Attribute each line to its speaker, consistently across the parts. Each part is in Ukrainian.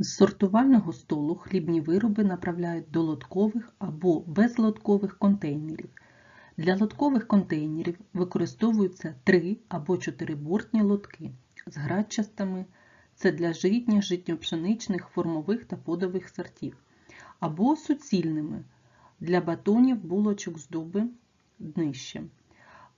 Speaker 1: З сортувального столу хлібні вироби направляють до лоткових або безлоткових контейнерів. Для лоткових контейнерів використовуються 3 або 4-бортні лотки з градчастами, це для житніх, житньо-пшеничних, формових та подових сортів, або суцільними для батонів, булочок, здоби, днища.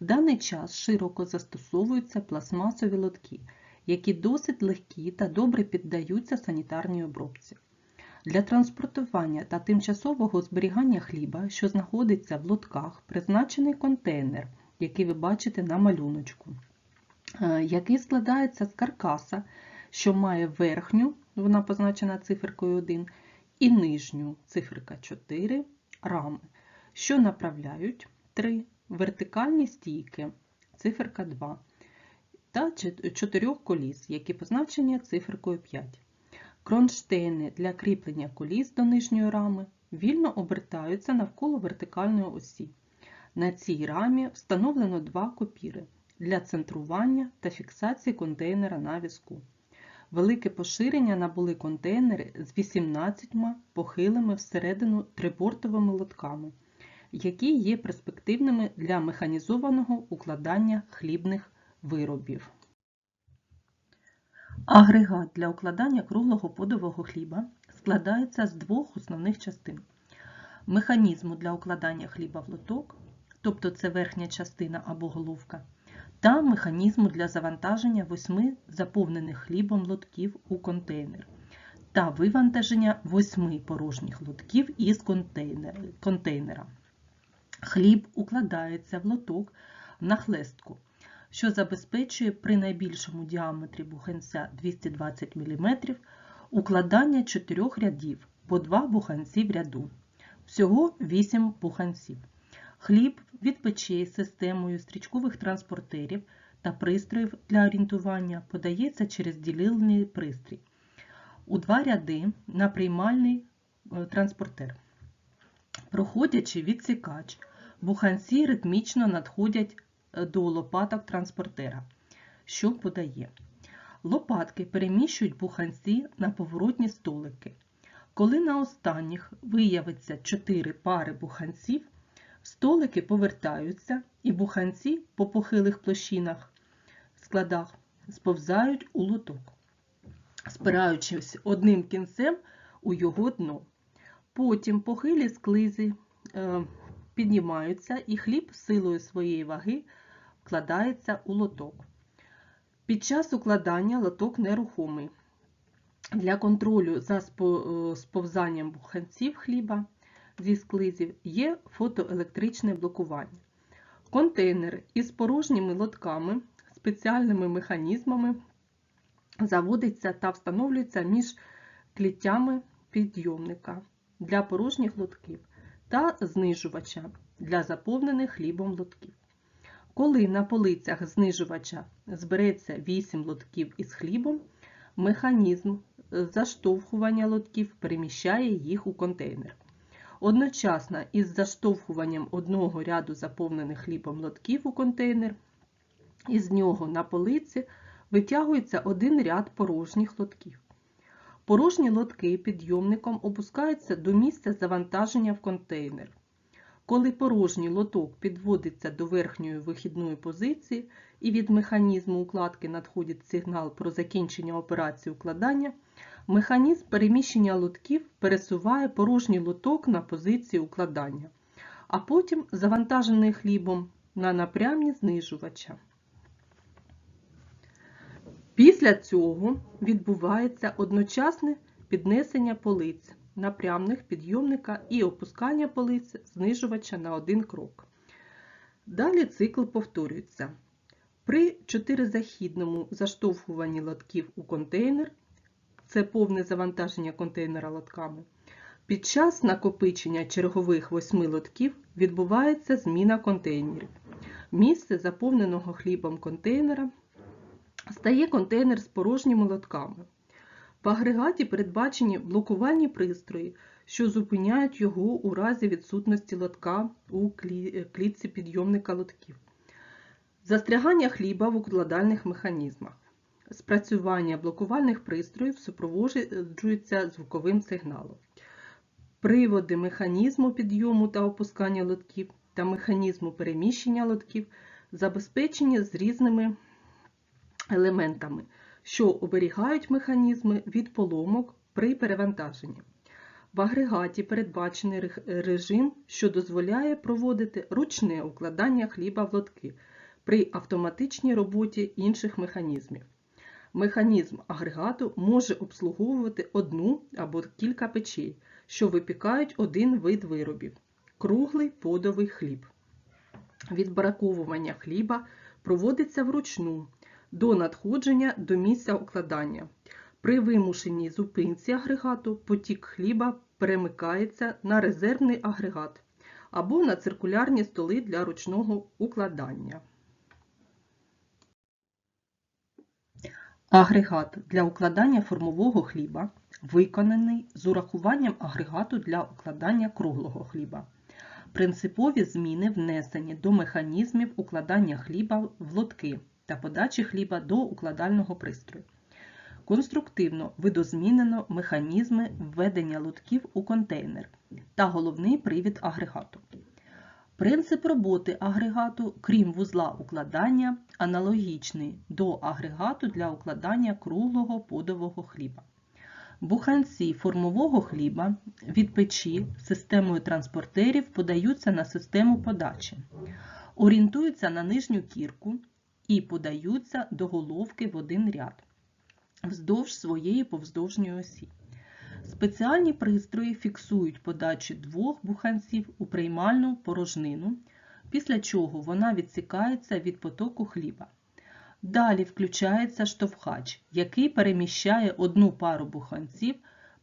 Speaker 1: В даний час широко застосовуються пластмасові лотки, які досить легкі та добре піддаються санітарній обробці. Для транспортування та тимчасового зберігання хліба, що знаходиться в лотках, призначений контейнер, який ви бачите на малюночку, е, який складається з каркаса, що має верхню, вона позначена циферкою 1, і нижню циферка 4 рами, що направляють 3 вертикальні стійки, циферка 2 та 4 коліс, які позначені циферкою 5. Кронштейни для кріплення коліс до нижньої рами вільно обертаються навколо вертикальної осі. На цій рамі встановлено два копіри для центрування та фіксації контейнера на візку. Велике поширення набули контейнери з 18 похилими всередину трибортовими лотками, які є перспективними для механізованого укладання хлібних виробів. Агрегат для укладання круглого подового хліба складається з двох основних частин. Механізму для укладання хліба в лоток, тобто це верхня частина або головка, та механізму для завантаження восьми заповнених хлібом лотків у контейнер та вивантаження восьми порожніх лотків із контейнера. Хліб укладається в лоток на хлестку що забезпечує при найбільшому діаметрі буханця 220 мм укладання 4 рядів по 2 буханці в ряду. Всього 8 буханців. Хліб від печей системою стрічкових транспортерів та пристроїв для орієнтування подається через ділильний пристрій. У два ряди на приймальний е, транспортер. Проходячи відсікач, буханці ритмічно надходять до лопаток транспортера, що подає. Лопатки переміщують буханці на поворотні столики. Коли на останніх виявиться 4 пари буханців, столики повертаються і буханці по похилих площинах складах сповзають у лоток, спираючись одним кінцем у його дно. Потім похилі склизи е, піднімаються і хліб силою своєї ваги вкладається у лоток. Під час укладання лоток нерухомий. Для контролю за е, сповзанням буханців хліба зі склизів є фотоелектричне блокування. Контейнер із порожніми лотками, спеціальними механізмами заводиться та встановлюється між кліттями підйомника для порожніх лотків та знижувача для заповнених хлібом лотків. Коли на полицях знижувача збереться 8 лотків із хлібом, механізм заштовхування лотків переміщає їх у контейнер. Одночасно із заштовхуванням одного ряду заповнених хлібом лотків у контейнер, із нього на полиці витягується один ряд порожніх лотків. Порожні лотки підйомником опускаються до місця завантаження в контейнер. Коли порожній лоток підводиться до верхньої вихідної позиції і від механізму укладки надходить сигнал про закінчення операції укладання, механізм переміщення лотків пересуває порожній лоток на позицію укладання, а потім завантажений хлібом на напрямні знижувача. Після цього відбувається одночасне піднесення полиць напрямних підйомника і опускання полиць знижувача на один крок. Далі цикл повторюється. При чотиризахідному заштовхуванні лотків у контейнер, це повне завантаження контейнера лотками, під час накопичення чергових восьми лотків відбувається зміна контейнерів. Місце заповненого хлібом контейнера стає контейнер з порожніми лотками. В агрегаті передбачені блокувальні пристрої, що зупиняють його у разі відсутності лотка у клітці підйомника лотків. Застрягання хліба в укладальних механізмах. спрацювання блокувальних пристроїв супроводжується звуковим сигналом. Приводи механізму підйому та опускання лотків та механізму переміщення лотків забезпечені з різними елементами, що оберігають механізми від поломок при перевантаженні. В агрегаті передбачений режим, що дозволяє проводити ручне укладання хліба в лотки при автоматичній роботі інших механізмів. Механізм агрегату може обслуговувати одну або кілька печей, що випікають один вид виробів круглий подовий хліб. Відбраковування хліба проводиться вручну до надходження до місця укладання. При вимушеній зупинці агрегату потік хліба перемикається на резервний агрегат або на циркулярні столи для ручного укладання. Агрегат для укладання формового хліба виконаний з урахуванням агрегату для укладання круглого хліба. Принципові зміни внесені до механізмів укладання хліба в лотки та подачі хліба до укладального пристрою. Конструктивно видозмінено механізми введення лотків у контейнер та головний привід агрегату. Принцип роботи агрегату, крім вузла укладання, аналогічний до агрегату для укладання круглого подового хліба. Буханці формового хліба від печі системою транспортерів подаються на систему подачі, орієнтуються на нижню кірку і подаються до головки в один ряд вздовж своєї повздовжньої осі. Спеціальні пристрої фіксують подачу двох буханців у приймальну порожнину, після чого вона відсікається від потоку хліба. Далі включається штовхач, який переміщає одну пару буханців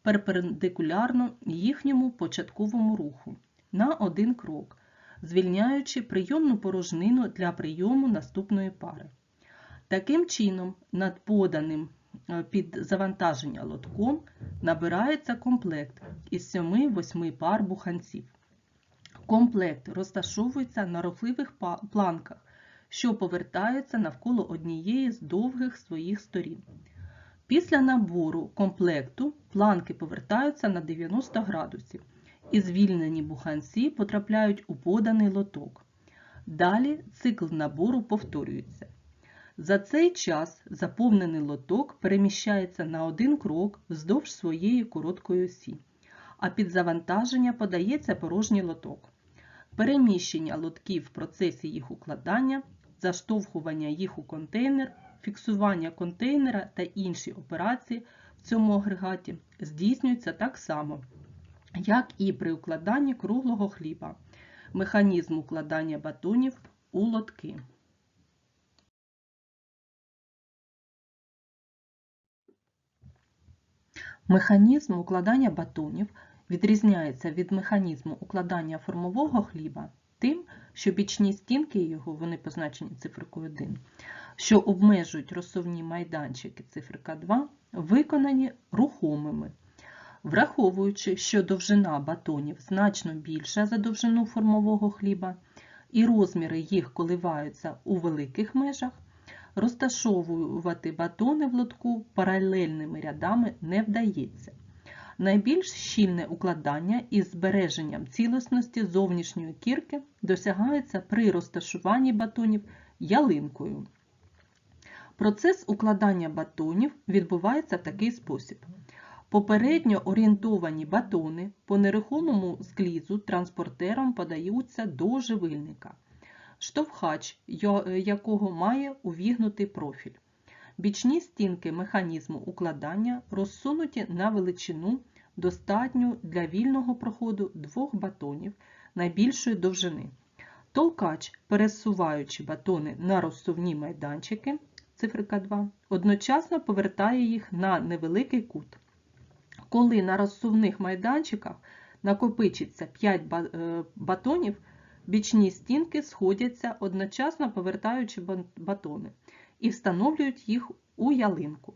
Speaker 1: перпендикулярно їхньому початковому руху на один крок, звільняючи прийомну порожнину для прийому наступної пари. Таким чином, над поданим е, під завантаження лотком набирається комплект із 7-8 пар буханців. Комплект розташовується на рухливих планках, що повертаються навколо однієї з довгих своїх сторін. Після набору комплекту планки повертаються на 90 градусів і звільнені буханці потрапляють у поданий лоток. Далі цикл набору повторюється. За цей час заповнений лоток переміщається на один крок вздовж своєї короткої осі, а під завантаження подається порожній лоток. Переміщення лотків в процесі їх укладання, заштовхування їх у контейнер, фіксування контейнера та інші операції в цьому агрегаті здійснюються так само, як і при укладанні круглого хліба, механізм укладання батонів у лотки. Механізм укладання батонів відрізняється від механізму укладання формового хліба тим, що бічні стінки його, вони позначені цифрикою 1, що обмежують розсувні майданчики циферка 2, виконані рухомими. Враховуючи, що довжина батонів значно більша за довжину формового хліба, і розміри їх коливаються у великих межах, розташовувати батони в лотку паралельними рядами не вдається. Найбільш щільне укладання із збереженням цілісності зовнішньої кірки досягається при розташуванні батонів ялинкою. Процес укладання батонів відбувається в такий спосіб. Попередньо орієнтовані батони по нерухомому склізу транспортером подаються до живильника, штовхач якого має увігнутий профіль. Бічні стінки механізму укладання розсунуті на величину, достатню для вільного проходу двох батонів найбільшої довжини. Толкач, пересуваючи батони на розсувні майданчики, цифрика 2, одночасно повертає їх на невеликий кут. Коли на розсувних майданчиках накопичиться 5 е, батонів, бічні стінки сходяться, одночасно повертаючи батони, і встановлюють їх у ялинку.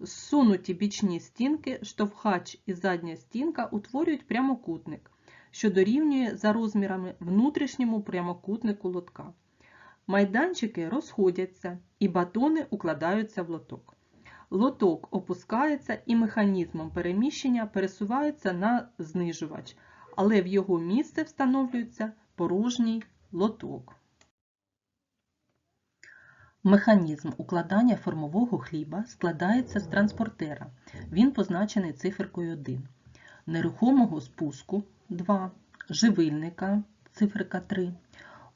Speaker 1: Зсунуті бічні стінки, штовхач і задня стінка утворюють прямокутник, що дорівнює за розмірами внутрішньому прямокутнику лотка. майданчики розходяться і батони укладаються в лоток. Лоток опускається і механізмом переміщення пересувається на знижувач, але в його місце встановлюється порожній лоток. Механізм укладання формового хліба складається з транспортера. Він позначений циферкою 1, нерухомого спуску 2, живильника циферка 3,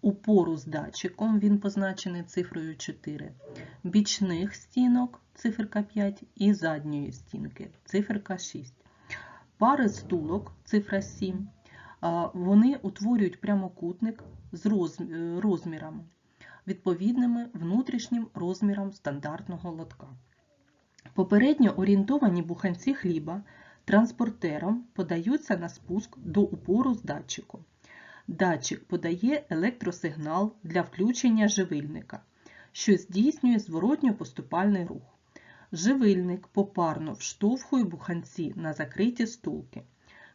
Speaker 1: упору з датчиком він позначений цифрою 4, бічних стінок циферка 5 і задньої стінки циферка 6. Пари стулок цифра 7. Вони утворюють прямокутник з розмірами відповідними внутрішнім розмірам стандартного лотка. Попередньо орієнтовані буханці хліба транспортером подаються на спуск до упору з датчиком. Датчик подає електросигнал для включення живильника, що здійснює зворотньо-поступальний рух. Живильник попарно вштовхує буханці на закриті стулки.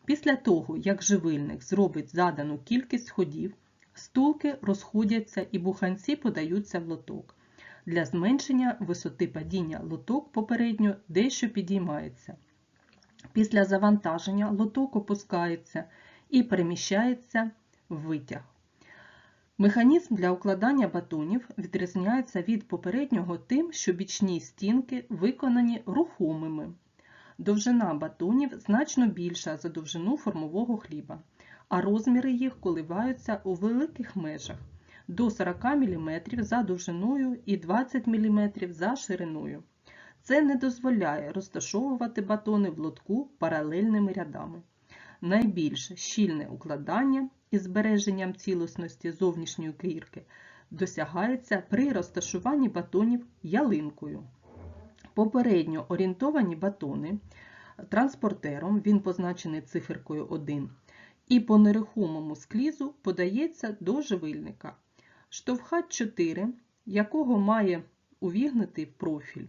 Speaker 1: Після того, як живильник зробить задану кількість ходів, Стулки розходяться і буханці подаються в лоток. Для зменшення висоти падіння лоток попередньо дещо підіймається. Після завантаження лоток опускається і переміщається витяг. Механізм для укладання батонів відрізняється від попереднього тим, що бічні стінки виконані рухомими. Довжина батонів значно більша за довжину формового хліба а розміри їх коливаються у великих межах до 40 мм за довжиною і 20 мм за шириною. Це не дозволяє розташовувати батони в лотку паралельними рядами. Найбільш щільне укладання із збереженням цілісності зовнішньої кірки досягається при розташуванні батонів ялинкою. Попередньо орієнтовані батони транспортером, він позначений циферкою 1, і по нерухомому склізу подається до живильника. Штовхач 4, якого має увігнутий профіль.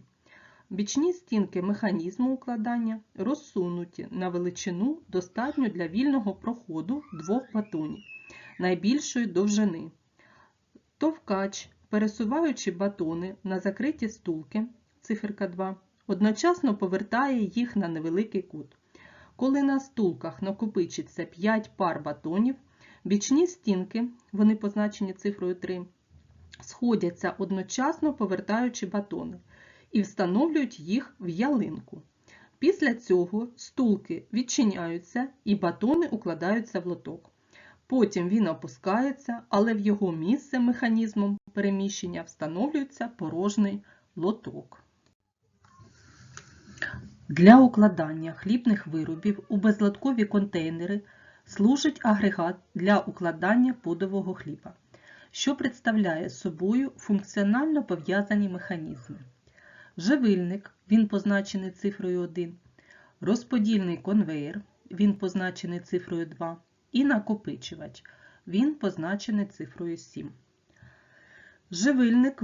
Speaker 1: Бічні стінки механізму укладання розсунуті на величину достатньо для вільного проходу двох батонів найбільшої довжини. Товкач, пересуваючи батони на закриті стулки, циферка 2, одночасно повертає їх на невеликий кут. Коли на стулках накопичиться 5 пар батонів, бічні стінки, вони позначені цифрою 3, сходяться одночасно повертаючи батони і встановлюють їх в ялинку. Після цього стулки відчиняються і батони укладаються в лоток. Потім він опускається, але в його місце механізмом переміщення встановлюється порожній лоток. Для укладання хлібних виробів у безлоткові контейнери служить агрегат для укладання подового хліба, що представляє собою функціонально пов'язані механізми. Живильник, він позначений цифрою 1, розподільний конвейер, він позначений цифрою 2, і накопичувач, він позначений цифрою 7. Живильник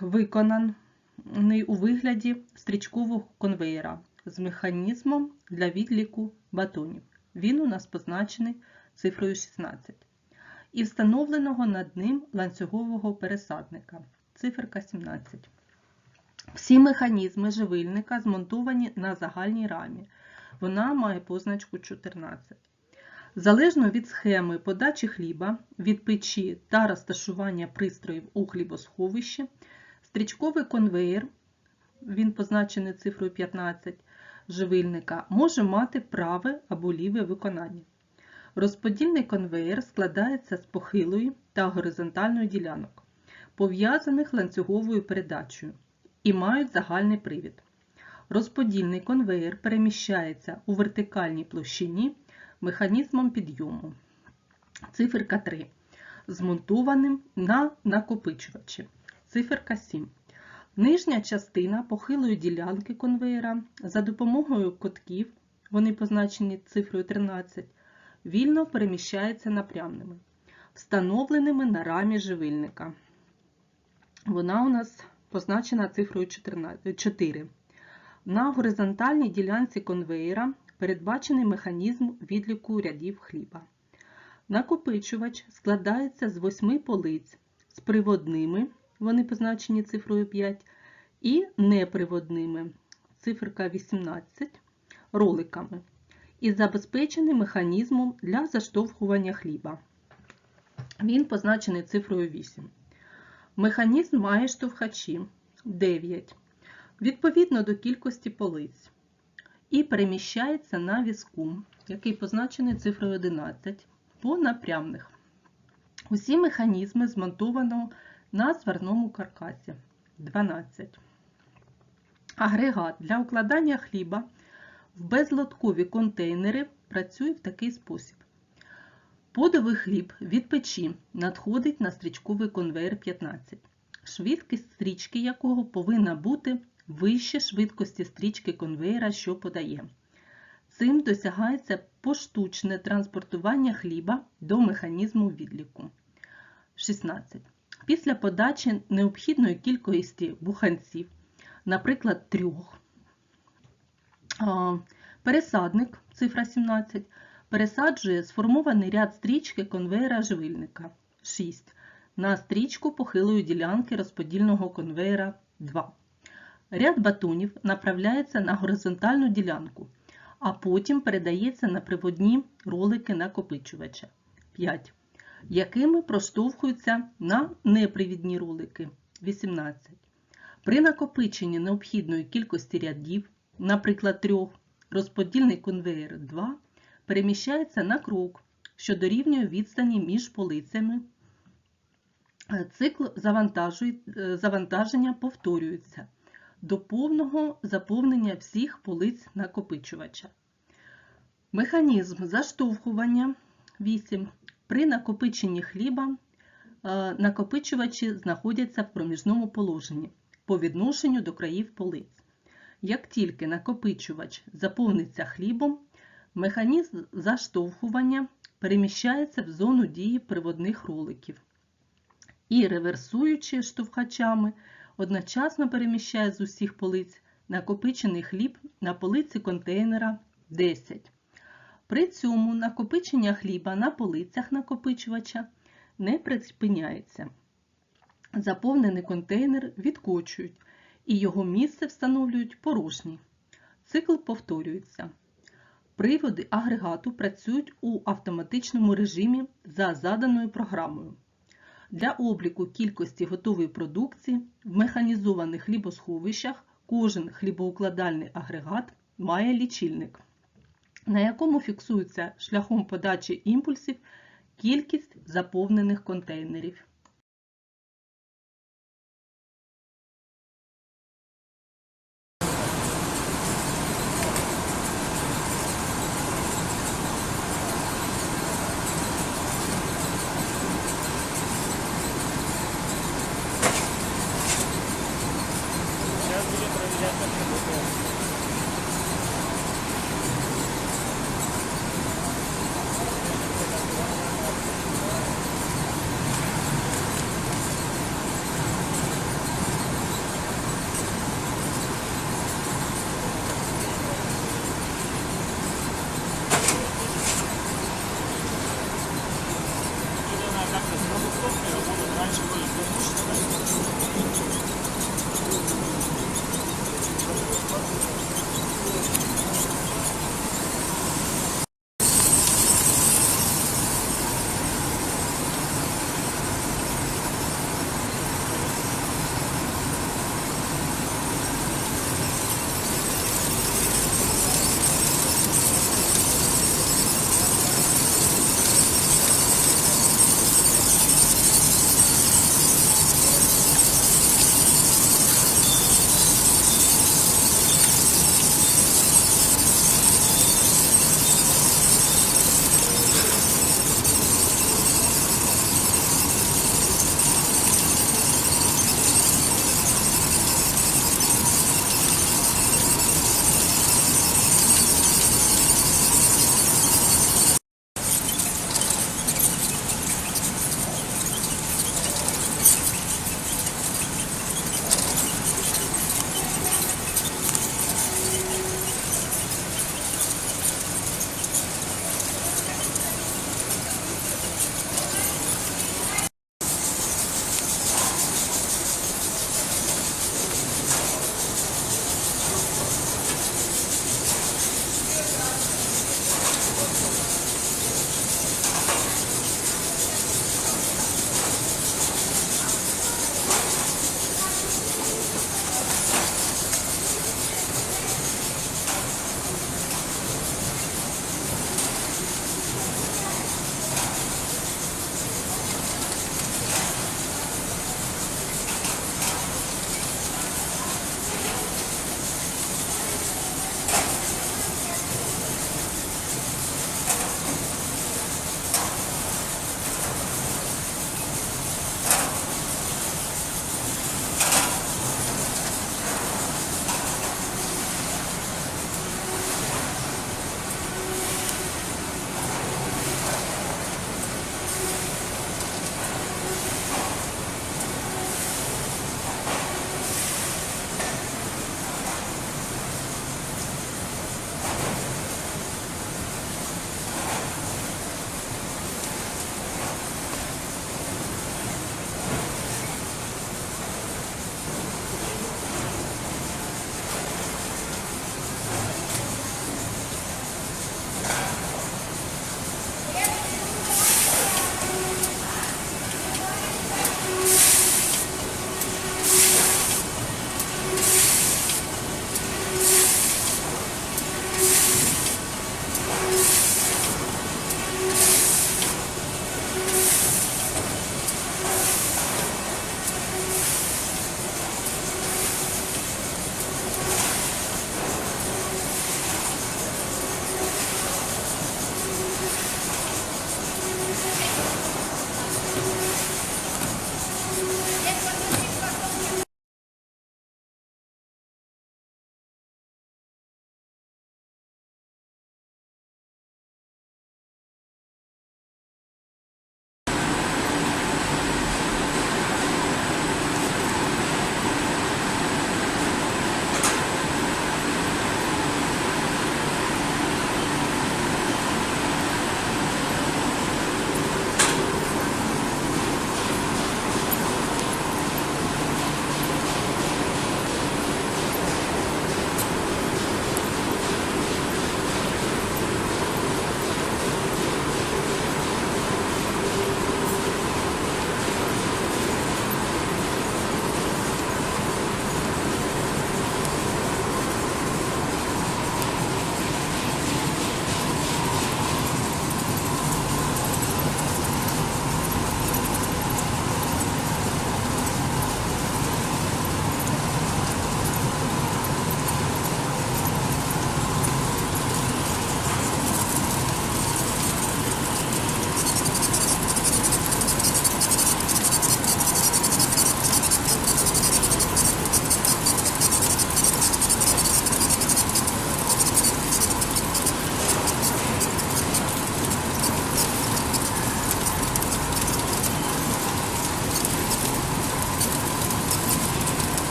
Speaker 1: виконаний у вигляді стрічкового конвейера з механізмом для відліку батонів. Він у нас позначений цифрою 16. І встановленого над ним ланцюгового пересадника циферка 17. Всі механізми живильника змонтовані на загальній рамі. Вона має позначку 14. Залежно від схеми подачі хліба, від печі та розташування пристроїв у хлібосховищі, Стрічковий конвейер, він позначений цифрою 15 живильника, може мати праве або ліве виконання. Розподільний конвейер складається з похилої та горизонтальної ділянок, пов'язаних ланцюговою передачею і мають загальний привід. Розподільний конвейер переміщається у вертикальній площині механізмом підйому. Циферка 3. Змонтованим на накопичувачі. Циферка 7. Нижня частина похилої ділянки конвейера за допомогою котків, вони позначені цифрою 13, вільно переміщається напрямними, встановленими на рамі живильника. Вона у нас позначена цифрою 4. На горизонтальній ділянці конвейера передбачений механізм відліку рядів хліба. Накопичувач складається з восьми полиць з приводними, вони позначені цифрою 5, і неприводними, циферка 18, роликами, і забезпечений механізмом для заштовхування хліба. Він позначений цифрою 8. Механізм має штовхачі 9, відповідно до кількості полиць, і переміщається на візку, який позначений цифрою 11, по напрямних. Усі механізми змонтовано на зварному каркасі 12. Агрегат для укладання хліба в безлоткові контейнери працює в такий спосіб. Подовий хліб від печі надходить на стрічковий конвейер 15, швидкість стрічки якого повинна бути вище швидкості стрічки конвейера, що подає. Цим досягається поштучне транспортування хліба до механізму відліку. 16. Після подачі необхідної кількості буханців, наприклад, трьох, пересадник, цифра 17, пересаджує сформований ряд стрічки конвейера живильника. 6 на стрічку похилої ділянки розподільного конвейера. 2. Ряд батонів направляється на горизонтальну ділянку, а потім передається на приводні ролики накопичувача. 5, якими проштовхуються на непривідні ролики? 18. При накопиченні необхідної кількості рядів, наприклад, 3, розподільний конвейер 2 переміщається на крок, що дорівнює відстані між полицями. Цикл завантаження повторюється до повного заповнення всіх полиць накопичувача. Механізм заштовхування 8. При накопиченні хліба накопичувачі знаходяться в проміжному положенні по відношенню до країв полиць. Як тільки накопичувач заповниться хлібом, механізм заштовхування переміщається в зону дії приводних роликів і, реверсуючи штовхачами, одночасно переміщає з усіх полиць накопичений хліб на полиці контейнера 10. При цьому накопичення хліба на полицях накопичувача не припиняється. Заповнений контейнер відкочують і його місце встановлюють порожній. Цикл повторюється. Приводи агрегату працюють у автоматичному режимі за заданою програмою. Для обліку кількості готової продукції в механізованих хлібосховищах кожен хлібоукладальний агрегат має лічильник, на якому фіксується шляхом подачі імпульсів кількість заповнених контейнерів.